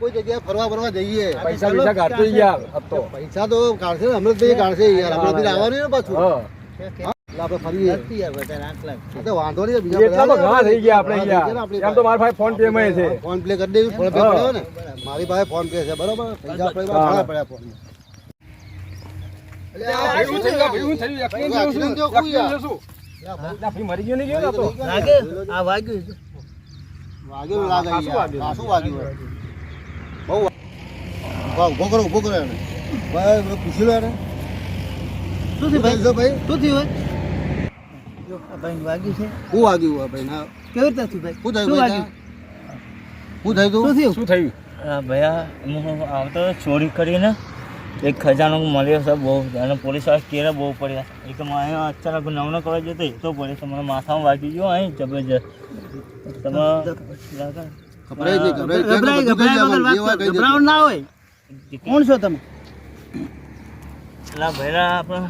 કોઈ જગ્યાએ ફરવા ફરવા જઈએ. પૈસા પૈસા કાઢતો યાર अब તો. પૈસા તો કાઢશે ને હમણાં ભાઈ કાઢશે યાર. હમણાં ભાઈ આવવાનું ને પાછું. આપણે ફરીએ. તો વાંધો નહીં બીજા એટલા તો ઘણા થઈ ગયા આપણે ઘણા થઈ ગયા ને યાર એમ તો મારા પાસે. ફોન પે માં છે. ફોન પ્લે કરી દેવી ફોન પે પડ્યો ને. મારી પાસે ફોન પે છે બરોબર? પૈસા આપણે હા. પડ્યા ફોન વાગ્યું લાગે. બહુ વાહ, ઊભો કરો ઊભો કરો એને. ભાઈ પૂછી લો એને. શું થયું ભાઈ? ભાઈ. શું થયું વાગ્યું છે. વાગ્યું ભાઈ ના કેવી રીતે થયું ભાઈ? શું થયું ભાઈ વાગ્યું? શું થયું શું થયું? શું થયું? આ હું આવતો ચોરી કરીને. એક ખજાનો મળ્યો છે બહુ અને પોલીસવાળા કેરે બહુ પડ્યા. એક મારે અચાનક નવનો કરવા જતો તો છે મને માથામાં વાગી ગયો અહીં જબરજસ્ત. તમે ગભરાય નહીં, ગભરાય ગભરાય ગભરાય વગર વાત જે હોય કર. કહી દેજો. ગભરાવાનું ના હોય. કોણ છો તમે? પેલા ભૈરા આપણે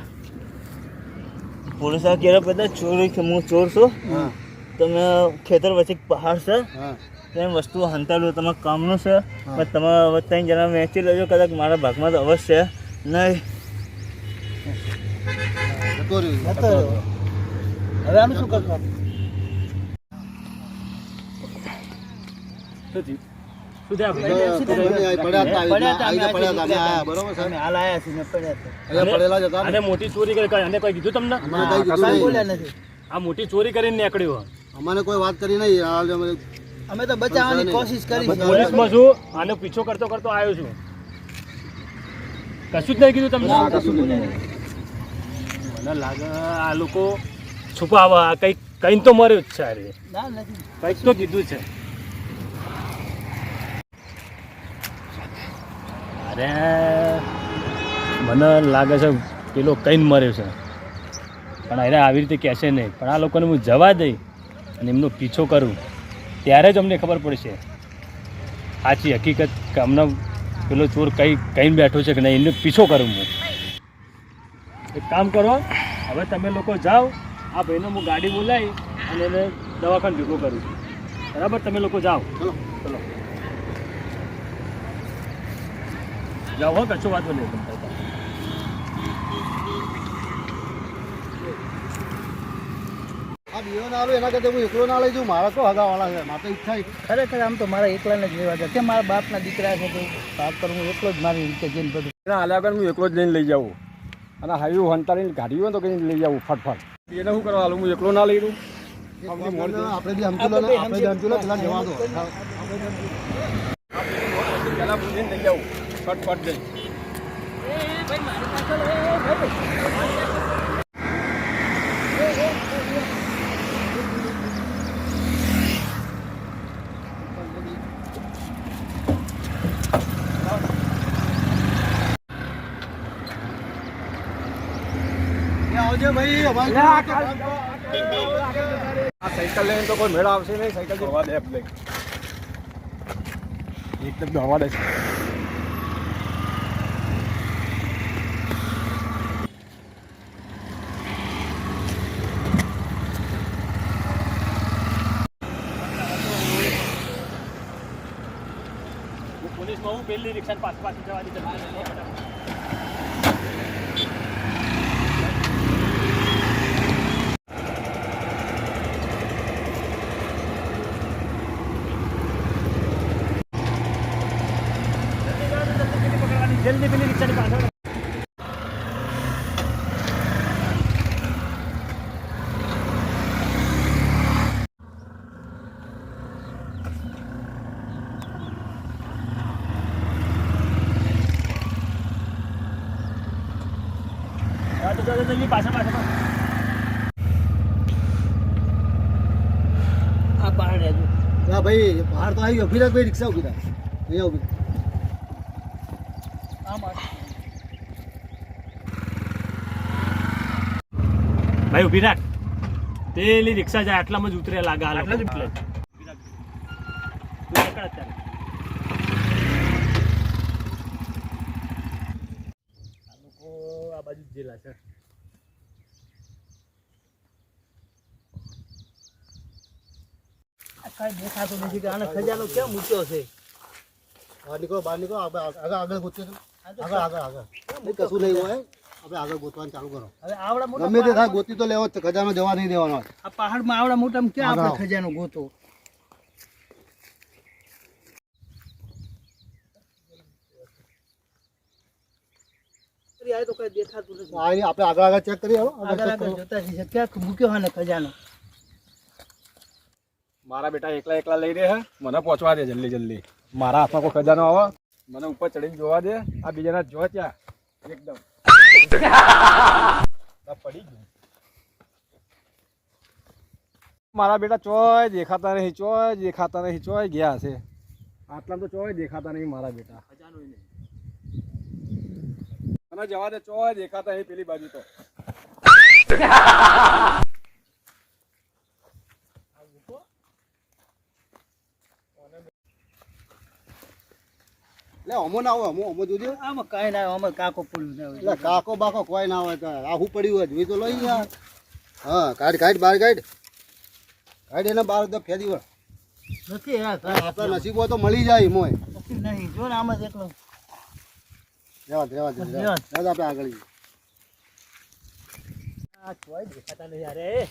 પોલીસવાળા કેરે બધા ચોરી છે હું ચોર છું. તમે ખેતર વચ્ચે એક પહાડ છે. હા. ત્યાં વસ્તુ હંતાડું તમારા કામનું છે. પણ તમે હવે ત્રણ જણા વેચી લેજો કદાચ મારા ભાગમાં તો અવશ્ય. નહીં. હવે આનું શું કરશો અને મોટી ચોરી કરી અને કોઈ કીધું તમને? અમને કઈ કીધું કાંઈ નહીં. બોલ્યા નથી. આ મોટી ચોરી કરીને નીકળ્યો અમને કોઈ વાત કરી નહીં અમે તો બચાવવાની કોશિશ કરી છે. પોલીસમાં છું આનો પીછો કરતો કરતો આવ્યો છું. કશું જ નહીં કીધું તમને? મને લાગે આ લોકો છુપાવા કંઈક કઈ તો મર્યું જ છે કંઈક તો કીધું છે. અરે મને લાગે છે પેલો કંઈ મર્યો છે. પણ અરે આવી રીતે કહેશે નહીં. પણ આ લોકોને હું જવા દઈ અને એમનો પીછો કરું. ત્યારે જ અમને ખબર પડશે. સાચી હકીકત કે અમને પેલો ચોર કઈ કહીને બેઠો છે કે નહીં એમનો પીછો કરું હું. એક કામ કરો હવે તમે લોકો જાઓ આ ભાઈનો હું ગાડી બોલાવી અને એને દવાખાને ભેગો કરું છું. બરાબર? તમે લોકો જાઓ. ચલો. ચલો. જાઓ હો કશો વાંધો નહીં. તમે આ બીજો ના આલો એના કરતાં હું એકલો ના લઈ જઉં મારા તો હગાવાળા છે મારે તો ઈચ્છા ખરેખર આમ તો મારા એકલાને જ લેવા ગયા કેમ મારા બાપના દીકરા છે તો સાફ કરું હું એકલો જ મારી રીતે જઈને બધું એના હાલ્યા હું એકલો જ લઈને લઈ જાઉં. અને હાઈવે ગાડી હોય તો કઈ લઈ જાઉં ફટફટ. એને શું કરવા હું એકલો ના લઈ લઉં આપણે બી સમજી લો આપણે બી સમજી લો પેલા જવા દો. પેલા હું લઈને લઈ જાઉં ફટફટ જઈ. આવજે ભાઈ આ સાયકલ લઈને તો કોઈ મેળ આવશે નહીં સાયકલ જોવા હવા દે લઈ એકદમ હવા દે છે પોલીસમાં હું પેલી રિક્ષા પાછળ પાછળ જવા દીધા જલ્દી પેલી રિક્ષાની પાછળ. હા, ભાઈ બહાર તો આવી ગયો. ઊભી ભાઈ રિક્ષા ઊભી રહ્યા અહીંયા ઊભી. ભાઈ ઊભી રાખ. પેલી રિક્ષા જાય આટલામાં જ ઉતરે લાગે આટલા જ. ઉતરે. આ બાજુ જેલા છે. કાંઈ દેખાતું નથી કે આને ખજાનો કેમ મૂક્યો છે? બહાર નીકળો બહાર નીકળો. આગળ આગળ તો. આગળ આગળ આગળ કશું નહીં હોય. આપણે આગળ ગોતવાનું ચાલુ કરો. હવે આવડા મોટા ગમે તે થાય ગોતી તો લેવો જ ખજાનો જવા નહીં દેવાનો આ પહાડમાં આવડા મોટા ક્યાં આપણે ખજાનો ગોતો? આ તો કઈ દેખાતું નથી. આ એની આપણે આગળ આગળ ચેક કરીએ આવો આગળ આગળ. જોતા જઈએ ક્યાં મૂક્યો હોય ને ખજાનો? મારા બેટા એકલા એકલા લઈ રહે મને પહોંચવા દે જલ્દી જલ્દી. મારા હાથમાં કોઈ ખજાનો આવે? મને ઉપર ચડીને જોવા દે. આ બીજાના જો ત્યાં. એકદમ. પડી ગયું. મારા બેટા ચોય દેખાતા નહીં ચોય દેખાતા નહીં ચોય ગયા છે. આટલા તો ચોય દેખાતા નહીં મારા બેટા. મને જવા દે ચોય દેખાતા નહીં પેલી બાજુ તો. લે અમો ના હોય અમો અમો જોજો. આમાં કાંઈ ના હોય, આમાં કાકો ના હોય એટલે કાકો બાકો કોઈ ના હોય તો આ પડ્યું હોય જોઈ તો લઈ યાર હા કાઢ કાઢ બહાર કાઢ. કાઢ એને બહાર તો ફેરી વળ. નથી આપણા નસીબ હોય તો મળી જાય મોય નહીં જો ને આમાં જ એકલો. રેવા દે, રેવા દે, રેવા આપણે આગળ જઈએ. આ ચોય દેખાતા નહીં અરે.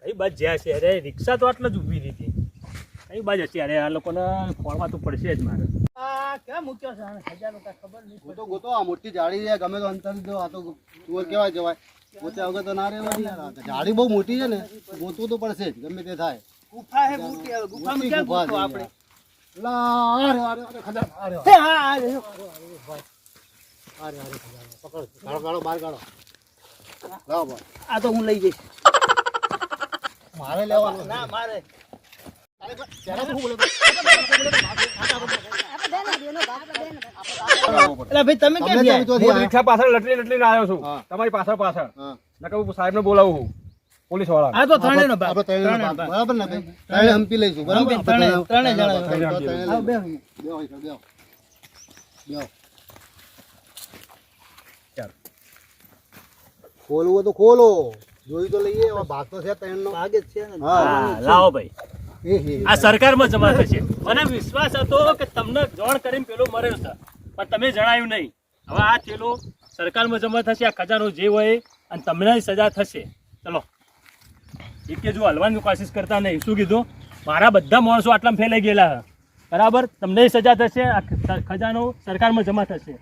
કઈ બાજ જ્યાં છે અરે રિક્ષા તો આટલા જ ઊભી રહી હતી. કઈ બાજ હશે અરે આ લોકોને ફોડવા તો પડશે જ મારે. આ ક્યાં મૂક્યો છે આને ખજાનો કાંઈ ખબર નહીં ગોતો ગોતો આ મોટી જાળી છે ગમે તો અંતર દો આ તો ચોર કેવાય જવાય ગોત્યા વગર તો ના રહેવાની યાર આ તો જાળી બહુ મોટી છે ને ગોતવું તો પડશે જ ગમે તે થાય ગુફા હે મોટી હવે ગુફામાં મોટી ક્યાં ગોતો આપણે લા, અરે, અરે, અરે, ખજાનો, અરે, અરે, હે, હા હા અરે, અરે, ખજાનો. પકડો, કાઢો, કાઢો, બહાર કાઢો. લાવો બહાર. આ તો હું લઈ જઈશ મારે લેવાનું ના મારે ત્યારે હું બોલ્યો. એટલે ભાઈ તમે તમને ગયા હું રિક્ષા પાછળ લટલી લટલીને આવ્યો છું તમારી પાછળ પાછળ નકર હું સાહેબને બોલાવું છું પોલીસવાળા આ તો ત્રણેયનો ભાગ આપણે ત્રણેયનો ત્રણેયનો ભાગ. ભાગ. બરાબર ને ત્રણે હંપી લઈશું બરાબર ત્રણે- ત્રણે જણા. ત્રણે જણા. ત્રણે આવો, લઈશું. બેહો. બેહો, બેહો, બેહો. બેહો. ચાલ. ખોલવું તો ખોલો જોઈ તો લઈએ ભાગ તો છે ત્રણનો. ભાગ જ છે હા લાવો ભાઈ. આ સરકારમાં જમા થશે. મને વિશ્વાસ હતો કે તમને જોણ કરીને પેલો મર્યો છે. પણ તમે જણાયું નહીં. હવે આ થેલો સરકારમાં જમા થશે, આ ખજાનો જે હોય અને તમને સજા થશે. ચલો. એક કે જો હલવાની કોશિશ કરતા નહીં. શું કીધું? મારા બધા માણસો આટલામાં ફેલાઈ ગયેલા બરાબર? તમને સજા થશે, આ ખજાનો સરકારમાં જમા થશે.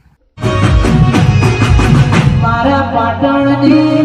મારા પાટણની